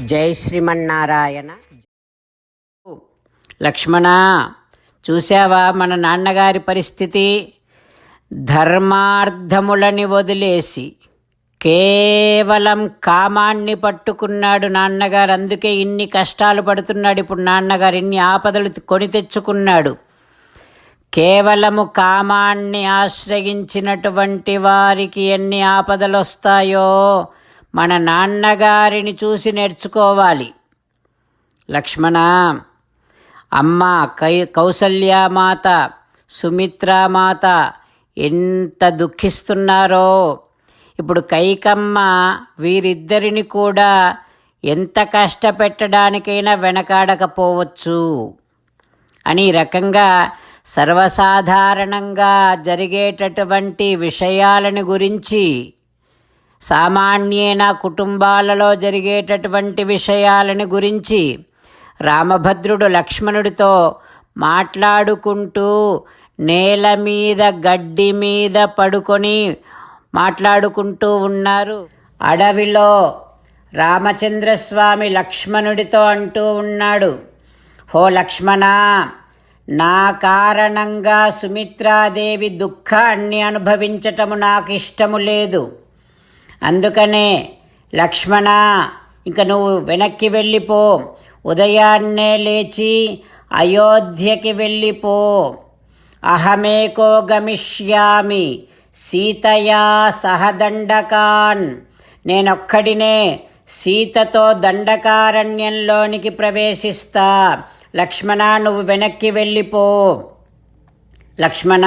జై శ్రీమన్నారాయణ. లక్ష్మణ చూసావా మన నాన్నగారి పరిస్థితి? ధర్మార్థములని వదిలేసి కేవలం కామాన్ని పట్టుకున్నాడు నాన్నగారు. అందుకే ఇన్ని కష్టాలు పడుతున్నాడు. ఇప్పుడు నాన్నగారు ఇన్ని ఆపదలు కొని తెచ్చుకున్నాడు. కేవలము కామాన్ని ఆశ్రయించినటువంటి వారికి ఎన్ని ఆపదలు వస్తాయో మన నాన్నగారిని చూసి నేర్చుకోవాలి. లక్ష్మణ అమ్మ కై కౌసల్యామాత సుమిత్రామాత ఎంత దుఃఖిస్తున్నారో. ఇప్పుడు కైకమ్మ వీరిద్దరిని కూడా ఎంత కష్టపెట్టడానికైనా వెనకాడకపోవచ్చు అని ఈ రకంగా సర్వసాధారణంగా జరిగేటటువంటి విషయాలని గురించి సామాన్యేన కుటుంబాలలో జరిగేటటువంటి విషయాలని గురించి రామభద్రుడు లక్ష్మణుడితో మాట్లాడుకుంటూ నేల మీద గడ్డి మీద పడుకొని మాట్లాడుకుంటూ ఉన్నారు. అడవిలో రామచంద్రస్వామి లక్ష్మణుడితో అంటూ ఉన్నాడు హో లక్ష్మణ నా కారణంగా సుమిత్రాదేవి దుఃఖాన్ని అనుభవించటము నాకు ఇష్టము లేదు. అందుకనే లక్ష్మణ ఇంక నువ్వు వెనక్కి వెళ్ళిపో. ఉదయాన్నే లేచి అయోధ్యకి వెళ్ళిపో. అహమేకో గమిష్యామి సీతయా సహదండకాన్. నేనొక్కడినే సీతతో దండకారణ్యంలోనికి ప్రవేశిస్తా. లక్ష్మణ నువ్వు వెనక్కి వెళ్ళిపో. లక్ష్మణ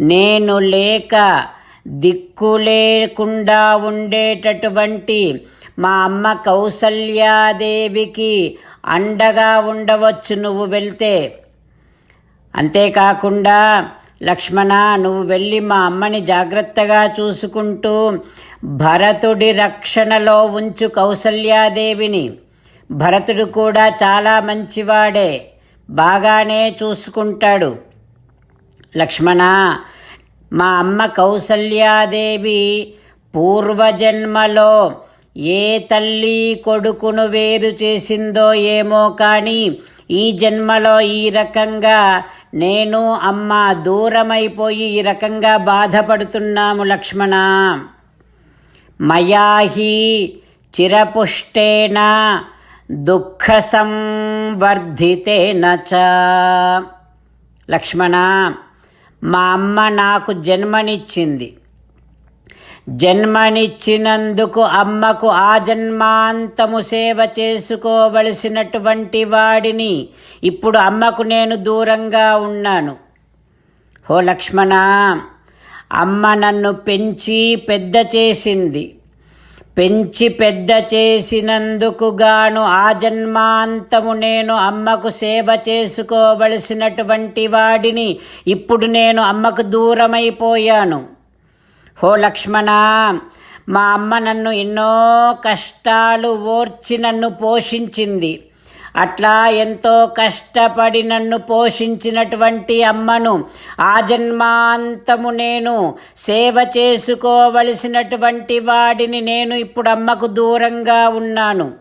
నేను లేక దిక్కు లేకుండా ఉండేటటువంటి మా అమ్మ కౌసల్యాదేవికి అండగా ఉండవచ్చు నువ్వు వెళ్తే. అంతేకాకుండా లక్ష్మణ నువ్వు వెళ్ళి మా అమ్మని జాగ్రత్తగా చూసుకుంటూ భరతుడి రక్షణలో ఉంచు కౌసల్యాదేవిని. భరతుడు కూడా చాలా మంచివాడే బాగానే చూసుకుంటాడు. లక్ష్మణ మా అమ్మ కౌసల్యాదేవి పూర్వజన్మలో ఏ తల్లి కొడుకును వేరు చేసిందో ఏమో కానీ ఈ జన్మలో ఈ రకంగా నేను అమ్మ దూరమైపోయి ఈ రకంగా బాధపడుతున్నాము లక్ష్మణ. మయాహి చిరపుష్టేన దుఃఖ సంవర్ధితేన చ. లక్ష్మణ మా అమ్మ నాకు జన్మనిచ్చింది. జన్మనిచ్చినందుకు అమ్మకు ఆ జన్మాంతము సేవ చేసుకోవలసినటువంటి వాడిని ఇప్పుడు అమ్మకు నేను దూరంగా ఉన్నాను. హో లక్ష్మణ అమ్మ నన్ను పెంచి పెద్ద చేసింది. పెంచి పెద్ద చేసినందుకు గాను ఆ జన్మాంతము నేను అమ్మకు సేవ చేసుకోవలసినటువంటి వాడిని ఇప్పుడు నేను అమ్మకు దూరమైపోయాను. హో లక్ష్మణ మా అమ్మ నన్ను ఎన్నో కష్టాలు ఓర్చి నన్ను పోషించింది. అట్లా ఎంతో కష్టపడి నన్ను పోషించినటువంటి అమ్మను ఆ జన్మాంతము నేను సేవ చేసుకోవలసినటువంటి వాడిని నేను ఇప్పుడు అమ్మకు దూరంగా ఉన్నాను.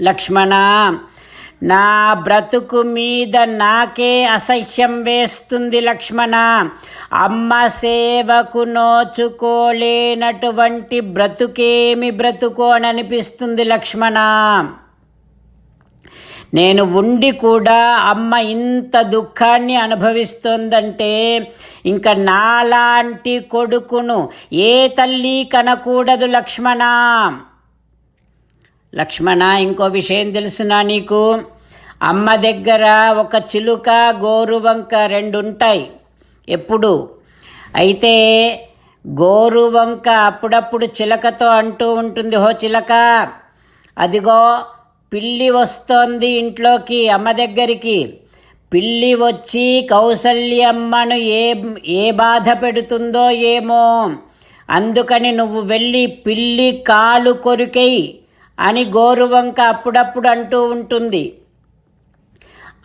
లక్ష్మణ నా బ్రతుకు మీద నాకే అసహ్యం వేస్తుంది లక్ష్మణ. అమ్మ సేవకు నోచుకోలేనటువంటి బ్రతుకేమి బ్రతుకోననిపిస్తుంది లక్ష్మణ. నేను ఉండి కూడా అమ్మ ఇంత దుఃఖాన్ని అనుభవిస్తోందంటే ఇంకా నాలాంటి కొడుకును ఏ తల్లి కనకూడదు లక్ష్మణ? లక్ష్మణ ఇంకో విషయం తెలుసునా నీకు? అమ్మ దగ్గర ఒక చిలుక గోరువంక రెండు ఉంటాయి ఎప్పుడు? అయితే గోరువంక అప్పుడప్పుడు చిలకతో అంటూ ఉంటుంది హో చిలక అదిగో పిల్లి వస్తోంది ఇంట్లోకి అమ్మ దగ్గరికి. పిల్లి వచ్చి కౌసల్యమ్మను ఏ ఏ బాధ పెడుతుందో ఏమో. అందుకని నువ్వు వెళ్ళి పిల్లి కాలు కొరికై అని గోరువంక అప్పుడప్పుడు అంటూ ఉంటుంది.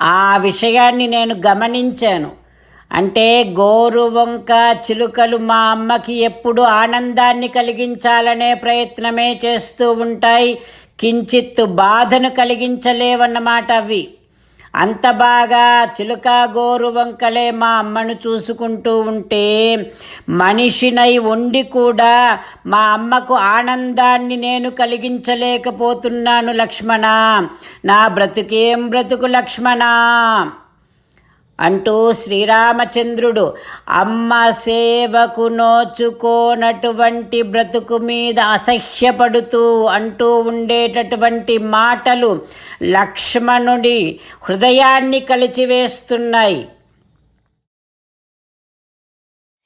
ఆ విషయాన్ని నేను గమనించాను. అంటే గోరువంక చిలుకలు మా అమ్మకి ఎప్పుడు ఆనందాన్ని కలిగించాలనే ప్రయత్నమే చేస్తూ ఉంటాయి. కించిత్తు బాధను కలిగించలేవన్నమాట అవి. అంత బాగా చిలుక గోరు వంకలే మా అమ్మను చూసుకుంటూ ఉంటే మనిషినై ఉండి కూడా మా అమ్మకు ఆనందాన్ని నేను కలిగించలేకపోతున్నాను లక్ష్మణ. నా బ్రతుకేం బ్రతుకు లక్ష్మణ? అంటూ శ్రీరామచంద్రుడు అమ్మ సేవకు నోచుకోనటువంటి బ్రతుకు మీద అసహ్యపడుతూ అంటూ ఉండేటటువంటి మాటలు లక్ష్మణుడి హృదయాన్ని కలిచివేస్తున్నాయి.